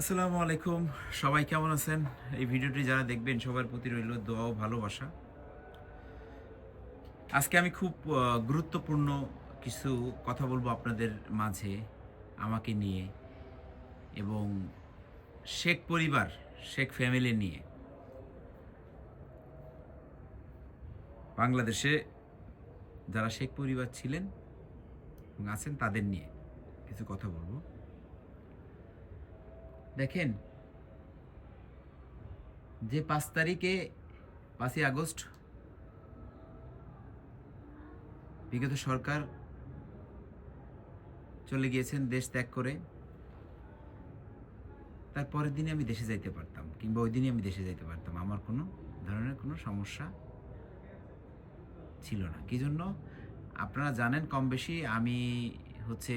আসসালামু আলাইকুম। সবাই কেমন আছেন? এই ভিডিওটি যারা দেখবেন, সবার প্রতি রইল দোয়া ও ভালোবাসা। আজকে আমি খুব গুরুত্বপূর্ণ কিছু কথা বলব আপনাদের মাঝে, আমাকে নিয়ে এবং শেখ পরিবার, শেখ ফ্যামিলি নিয়ে। বাংলাদেশে যারা শেখ পরিবার ছিলেন এবং আছেন, তাদের নিয়ে কিছু কথা বলব। দেখেন, যে পাঁচ তারিখে পাঁচই আগস্ট বিগত সরকার চলে গিয়েছেন দেশ ত্যাগ করে, তার পরের দিনে আমি দেশে যাইতে পারতাম, কিংবা ওই দিনই আমি দেশে যাইতে পারতাম। আমার কোনো ধরনের কোনো সমস্যা ছিল না। কি জন্য? আপনারা জানেন কম বেশি আমি হচ্ছে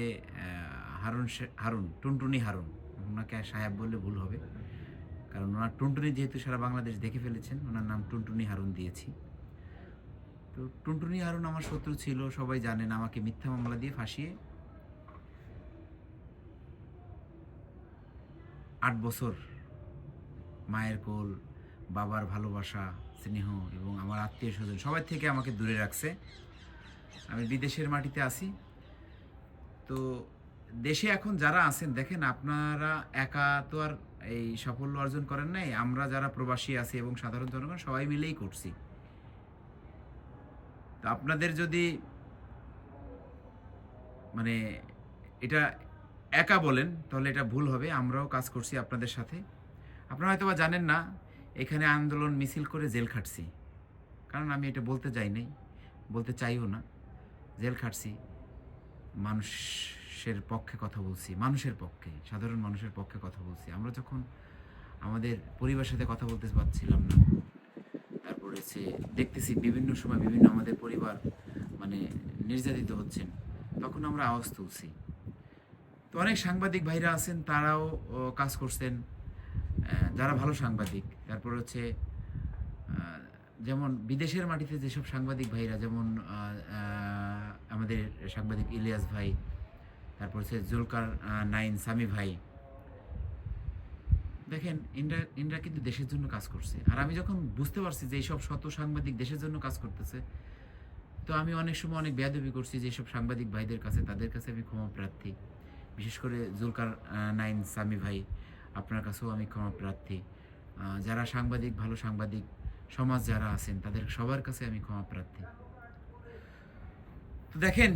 হারুন হারুন, টুনটুনি হারুন। ওনাকে সাহেব বললে ভুল হবে। কারণ ওনার টুনটুনি যেহেতু সারা বাংলাদেশ দেখে ফেলেছেন, ওনার নাম টুনটুনি হারুন দিয়েছি। তো টুনটুনি হারুন আমার শত্রু ছিল, সবাই জানেন আমাকে মিথ্যা মামলা দিয়ে ফাঁসিয়ে আট বছর মায়ের কোল, বাবার ভালোবাসা, স্নেহ এবং আমার আত্মীয় স্বজন সবাই থেকে আমাকে দূরে রাখছে। আমি বিদেশের মাটিতে আসি তো দেশে এখন যারা আছেন, দেখেন আপনারা একা তো আর এই সাফল্য অর্জন করেন নাই। আমরা যারা প্রবাসী আছি এবং সাধারণ জনগণ, সবাই মিলেই করছি। তো আপনাদের যদি মানে এটা একা বলেন, তাহলে এটা ভুল হবে। আমরাও কাজ করছি আপনাদের সাথে। আপনারা হয়তো বা জানেন না, এখানে আন্দোলন মিছিল করে জেল খাটছি। কারণ আমি এটা বলতে যাই নাই, বলতে চাইও না। জেল খাটছি। মানুষের পক্ষে কথা বলছি, মানুষের পক্ষে, সাধারণ মানুষের পক্ষে কথা বলছি। আমরা যখন আমাদের পরিবারের সাথে কথা বলতে পারছিলাম না, তারপরে হচ্ছে দেখতেছি বিভিন্ন সময় বিভিন্ন আমাদের পরিবার মানে নির্যাতিত হচ্ছেন, তখন আমরা আওয়াজ তুলছি। তো অনেক সাংবাদিক ভাইরা আছেন, তারাও কাজ করছেন যারা ভালো সাংবাদিক। তারপর হচ্ছে যেমন বিদেশের মাটিতে যেসব সাংবাদিক ভাইরা, যেমন আমাদের সাংবাদিক ইলিয়াস ভাই তারপর হচ্ছে জুলকার নাইন, সামি ভাই। দেখেন ইন্ডিয়া ইন্ডিয়া কিন্তু দেশের জন্য কাজ করছে। আর আমি যখন বুঝতে পারছি যে এইসব শত সাংবাদিক দেশের জন্য কাজ করতেছে, তো আমি অনেক সময় অনেক বেয়াদবি করছি যে সব সাংবাদিক ভাইদের কাছে, তাদের কাছে আমি ক্ষমা প্রার্থী। বিশেষ করে জুলকার নাইন, সামি ভাই, আপনার কাছেও আমি ক্ষমা প্রার্থী। যারা সাংবাদিক, ভালো সাংবাদিক, সমাজ যারা আছেন, তাদের সবার কাছে আমি ক্ষমা প্রার্থী। তো দেখেন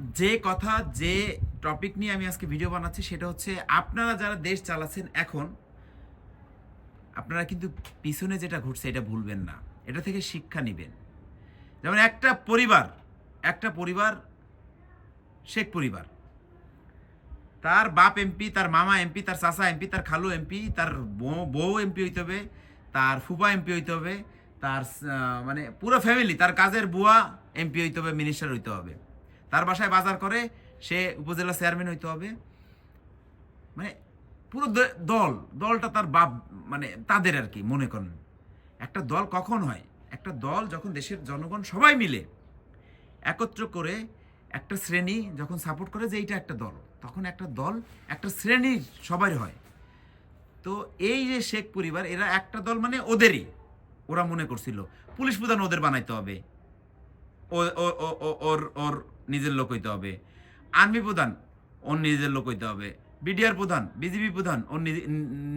যে কথা, যে টপিক নিয়ে আমি আজকে ভিডিও বানাচ্ছি সেটা হচ্ছে আপনারা যারা দেশ চালাচ্ছেন এখন, আপনারা কিন্তু পিছনে যেটা ঘটছে এটা ভুলবেন না। এটা থেকে শিক্ষা নেবেন। যেমন একটা পরিবার একটা পরিবার, শেখ পরিবার। তার বাপ এমপি, তার মামা এমপি, তার চাচা এমপি, তার খালু এমপি, তার বউ- এমপি হইতে হবে, তার ফুপা এমপি হইতে হবে, তার মানে পুরো ফ্যামিলি তার কাজের বুয়া এমপি হইতে হবে মিনিস্টার হইতে হবে। তার বাসায় বাজার করে, সে উপজেলা চেয়ারম্যান হইতে হবে। মানে পুরো দল, দলটা তার বাপ মানে তাদের আর কি, মনে করেন। একটা দল কখন হয়? একটা দল যখন দেশের জনগণ সবাই মিলে একত্র করে একটা শ্রেণি যখন সাপোর্ট করে যে এইটা একটা দল, তখন একটা দল একটা শ্রেণি সবার হয়। তো এই যে শেখ পরিবার, এরা একটা দল মানে ওদেরই। ওরা মনে করছিল, পুলিশ প্রধান ওদের বানাইতে হবে। ওর ওর নিজের লোক হইতে হবে। আর্মি প্রধান, ওর নিজের লোক হইতে হবে। বিডিআর প্রধান বিজেপি প্রধান, ওর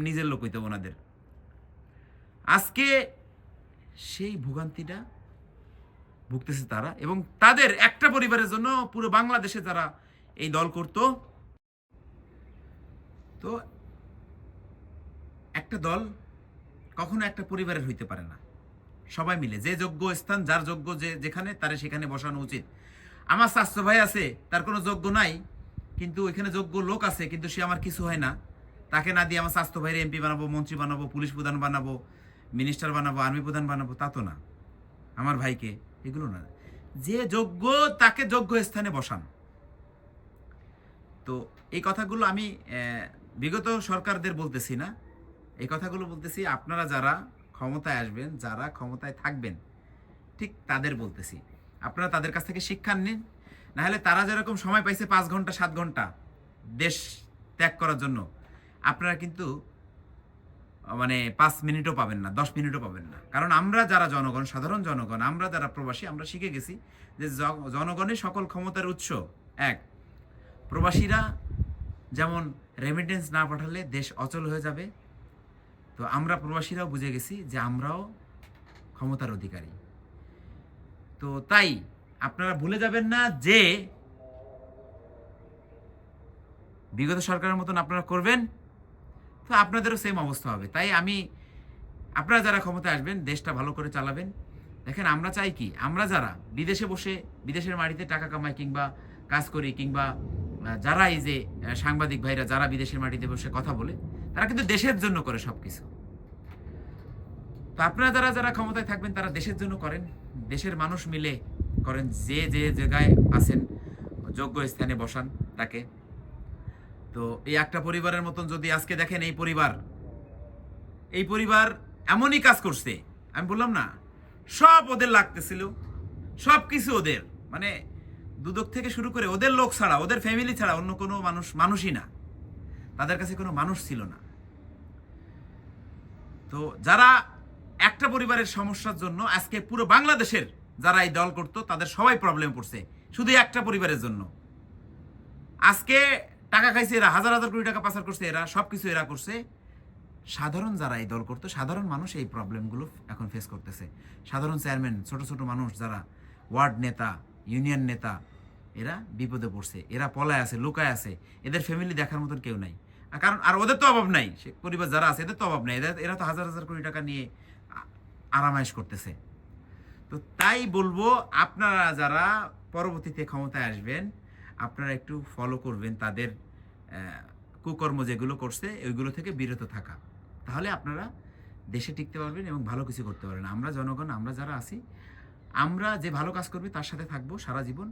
নিজের লোক হইতে হবে ওনাদের। আজকে সেই ভোগান্তিটা ভুগতেছে তারা এবং তাদের একটা পরিবারের জন্য পুরো বাংলাদেশে তারা এই দল করত। তো একটা দল কখনো একটা পরিবারের হইতে পারে না। সবাই মিলে, যে যোগ্য স্থান, যার যোগ্য যে যেখানে, তারে সেখানে বসানো উচিত। আমার স্বাস্থ্য ভাই আছে, তার কোনো যোগ্য নাই, কিন্তু ওইখানে যোগ্য লোক আছে, কিন্তু সে আমার কিছু হয় না। তাকে না দিয়ে আমার স্বাস্থ্য ভাইয়ের এমপি বানাবো, মন্ত্রী বানাবো, পুলিশ প্রধান বানাবো, মিনিস্টার বানাবো, আর্মি প্রধান বানাবো, তা তো না। আমার ভাইকে, এগুলো না। যে যোগ্য, তাকে যোগ্য স্থানে বসান। তো এই কথাগুলো আমি বিগত সরকারদের বলতেছি না। এই কথাগুলো বলতেছি আপনারা যারা ক্ষমতায় আসবেন, যারা ক্ষমতায় থাকবেন, ঠিক তাদের বলতেছি। আপনারা তাদের কাছ থেকে শিক্ষা নিন, নাহলে তারা যেরকম সময় পাইছে পাঁচ ঘণ্টা, সাত ঘণ্টা দেশ ত্যাগ করার জন্য, আপনারা কিন্তু মানে পাঁচ মিনিটও পাবেন না, দশ মিনিটও পাবেন না। কারণ আমরা যারা জনগণ, সাধারণ জনগণ, আমরা যারা প্রবাসী, আমরা শিখে গেছি যে জনগণের সকল ক্ষমতার উৎস। এক, প্রবাসীরা যেমন রেমিটেন্স না পাঠালে দেশ অচল হয়ে যাবে তো আমরা প্রবাসীরাও বুঝে গেছি যে আমরাও ক্ষমতার অধিকারী। তো তাই আপনারা ভুলে যাবেন না যে বিগত সরকারের মতন আপনারা করবেন, তো আপনাদেরও সেম অবস্থা হবে। তাই আমি, আপনারা যারা ক্ষমতায় আসবেন, দেশটা ভালো করে চালাবেন। দেখেন আমরা চাই কি? আমরা যারা বিদেশে বসে, বিদেশের মাটিতে টাকা কামাই কিংবা কাজ করি কিংবা যারা এই যে সাংবাদিক ভাইরা যারা বিদেশের মাটিতে বসে কথা বলে তারা কিন্তু দেশের জন্য করে সব কিছু তো আপনারা যারা যারা ক্ষমতায় থাকবেন, তারা দেশের জন্য করেন। দেশের মানুষ মিলে করেন, যে যে জায়গায় আছেন, যোগ্য স্থানে বসান তাকে। তো এই একটা পরিবারের মতন যদি আজকে দেখেন এই পরিবার এই পরিবার এমনই কাজ করছে। আমি বললাম না, সব ওদের লাগতেছিল সব কিছু ওদের। মানে দুদক থেকে শুরু করে ওদের লোক ছাড়া, ওদের ফ্যামিলি ছাড়া অন্য কোনো মানুষ, মানুষই না। তাদের কাছে কোনো মানুষ ছিল না। তো যারা একটা পরিবারের সমস্যার জন্য আজকে পুরো বাংলাদেশের যারা এই দল করতো, তাদের সবাই প্রবলেম পড়ছে শুধু একটা পরিবারের জন্য। আজকে টাকা খাইছে এরা, হাজার হাজার কোটি টাকা পাচার করছে এরা সব কিছু এরা করছে। সাধারণ যারা এই দল করতো, সাধারণ মানুষ এই প্রবলেমগুলো এখন ফেস করতেছে। সাধারণ চেয়ারম্যান ছোট ছোট মানুষ যারা ওয়ার্ড নেতা ইউনিয়ন নেতা, এরা বিপদে পড়ছে। এরা পলায় আছে, লুকায় আছে। এদের ফ্যামিলি দেখার মতন কেউ নাই। কারণ আর ওদের তো অভাব নাই। সে পরিবার যারা আছে, এদের তো অভাব নাই। এদের, এরা তো হাজার হাজার কোটি টাকা নিয়ে আরামায়েশ করতেছে। তো তাই বলব, আপনারা যারা পরবর্তীতে ক্ষমতায় আসবেন, আপনারা একটু ফলো করবেন তাদের কুকর্ম যেগুলো করছে, ওইগুলো থেকে বিরত থাকা। তাহলে আপনারা দেশে টিকতে পারবেন এবং ভালো কিছু করতে পারবেন। আমরা জনগণ, আমরা যারা আছি, আমরা যে ভালো কাজ করবে তার সাথে থাকব সারা জীবন।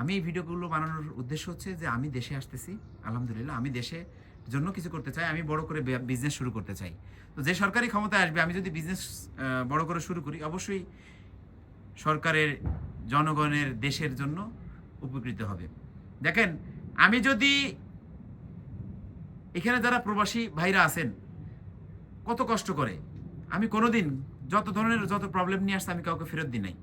আমি এই ভিডিওগুলো বানানোর উদ্দেশ্য হচ্ছে যে আমি দেশে আসতেছি, আলহামদুলিল্লাহ। আমি দেশে জন্য কিছু করতে চাই, আমি বড় করে বিজনেস শুরু করতে চাই। তো যে সরকারি ক্ষমতায় আসবে, আমি যদি বিজনেস বড় করে শুরু করি, অবশ্যই সরকারের, জনগণের, দেশের জন্য উপকৃত হবে। দেখেন, আমি যদি এখানে যারা প্রবাসী ভাইরা আছেন, কত কষ্ট করে। আমি কোনোদিন যত ধরনের যত প্রবলেম নিয়ে আসছে, আমি কাউকে ফেরত দিই নাই।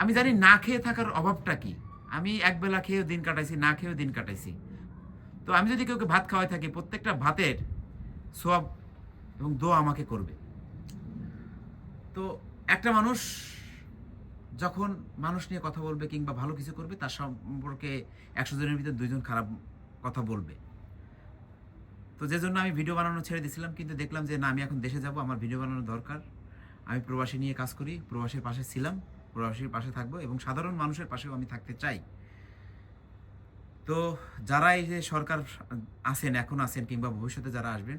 আমি জানি না খেয়ে থাকার অভাবটা কি। আমি একবেলা খেয়েও দিন কাটাইছি, না খেয়েও দিন কাটাইছি। তো আমি যদি কাউকে ভাত খাওয়াই থাকি, প্রত্যেকটা ভাতের সব এবং দোয়া আমাকে করবে। তো একটা মানুষ যখন মানুষ নিয়ে কথা বলবে কিংবা ভালো কিছু করবে, তার সম্পর্কে একশো জনের ভিতরে দুইজন খারাপ কথা বলবে। তো যে জন্য আমি ভিডিও বানানো ছেড়ে দিয়েছিলাম কিন্তু দেখলাম যে না, আমি এখন দেশে যাব, আমার ভিডিও বানানো দরকার। আমি প্রবাসী নিয়ে কাজ করি, প্রবাসীর পাশে ছিলাম, প্রবাসীর পাশে থাকব এবং সাধারণ মানুষের পাশেও আমি থাকতে চাই। তো যারা এই যে সরকার আছেন, এখন আছেন কিংবা ভবিষ্যতে যারা আসবেন,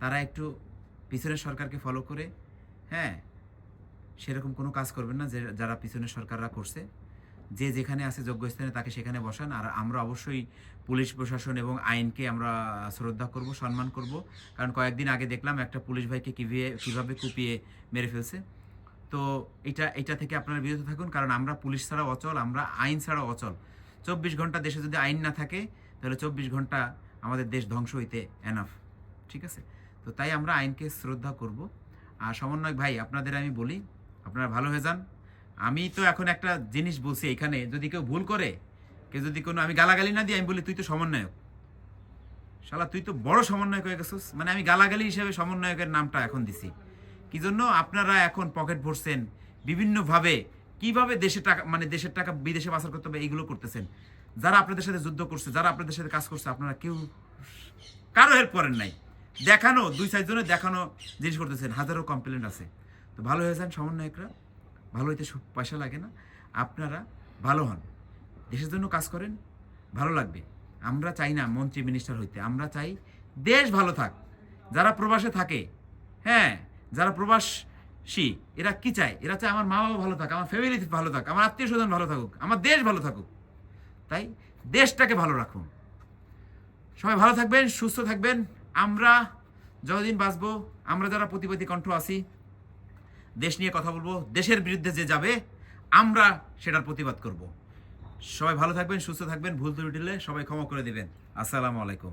তারা একটু পিছনের সরকারকে ফলো করে হ্যাঁ সেরকম কোনো কাজ করবেন না যে, যারা পিছনের সরকাররা করছে। যে যেখানে আছে যোগ্য স্থানে তাকে সেখানে বসান। আর আমরা অবশ্যই পুলিশ প্রশাসন এবং আইনকে আমরা শ্রদ্ধা করব, সম্মান করব। কারণ কয়েকদিন আগে দেখলাম একটা পুলিশ ভাইকে কীভাবে কীভাবে কুপিয়ে মেরে ফেলছে। তো এটা এটা থেকে আপনারা বিরত থাকুন। কারণ আমরা পুলিশ ছাড়াও অচল, আমরা আইন ছাড়াও অচল। চব্বিশ ঘণ্টা দেশে যদি আইন না থাকে, তাহলে চব্বিশ ঘণ্টা আমাদের দেশ ধ্বংস হইতে এনাফ ঠিক আছে? তো তাই আমরা আইনকে শ্রদ্ধা করব। আর সমন্বয়ক ভাই, আপনাদের আমি বলি, আপনারা ভালো হয়ে যান। আমি তো এখন একটা জিনিস বলছি এখানে, যদি কেউ ভুল করে, কেউ যদি কোনো আমি গালাগালি না দিই, আমি বলি তুই তো সমন্বয়ক। শালা, তুই তো বড় সমন্বয়ক হয়ে গেছিস। মানে আমি গালাগালি হিসেবে সমন্বয়কের নামটা এখন দিছি। কি জন্য? আপনারা এখন পকেট ভরছেন, বিভিন্নভাবে কীভাবে দেশে টাকা মানে দেশের টাকা বিদেশে পাচার করতে হবে, এইগুলো করতেছেন? যারা আপনাদের সাথে যুদ্ধ করছে, যারা আপনাদের সাথে কাজ করছে, আপনারা কেউ কারও হেল্প করেন নাই। দেখানো, দুই চারজনের দেখানো জিনিস করতেছেন, হাজারো কমপ্লেন্ট আছে। তো ভালো হয়ে যান সমন্বয়করা, ভালো হইতে পয়সা লাগে না, আপনারা ভালো হন। দেশের জন্য কাজ করেন, ভালো লাগবে। আমরা চাই না মন্ত্রী মিনিস্টার হইতে, আমরা চাই দেশ ভালো থাক। যারা প্রবাসে থাকে হ্যাঁ যারা প্রবাসী এরা কি চায়? এরা চায় আমার মা বাবা ভালো থাক, আমার ফ্যামিলি ভালো থাক, আমার আত্মীয় স্বজন ভালো থাকুক, আমার দেশ ভালো থাকুক। তাই দেশটাকে ভালো রাখুন। সবাই ভালো থাকবেন, সুস্থ থাকবেন। আমরা যতদিন বাঁচবো, আমরা যারা প্রতিবাদী কণ্ঠ আছি, দেশ নিয়ে কথা বলব, দেশের বিরুদ্ধে যে যাবে, আমরা সেটার প্রতিবাদ করব। সবাই ভালো থাকবেন, সুস্থ থাকবেন, ভুল ত্রুটি সবাই ক্ষমা করে দেবেন। আসসালামু আলাইকুম।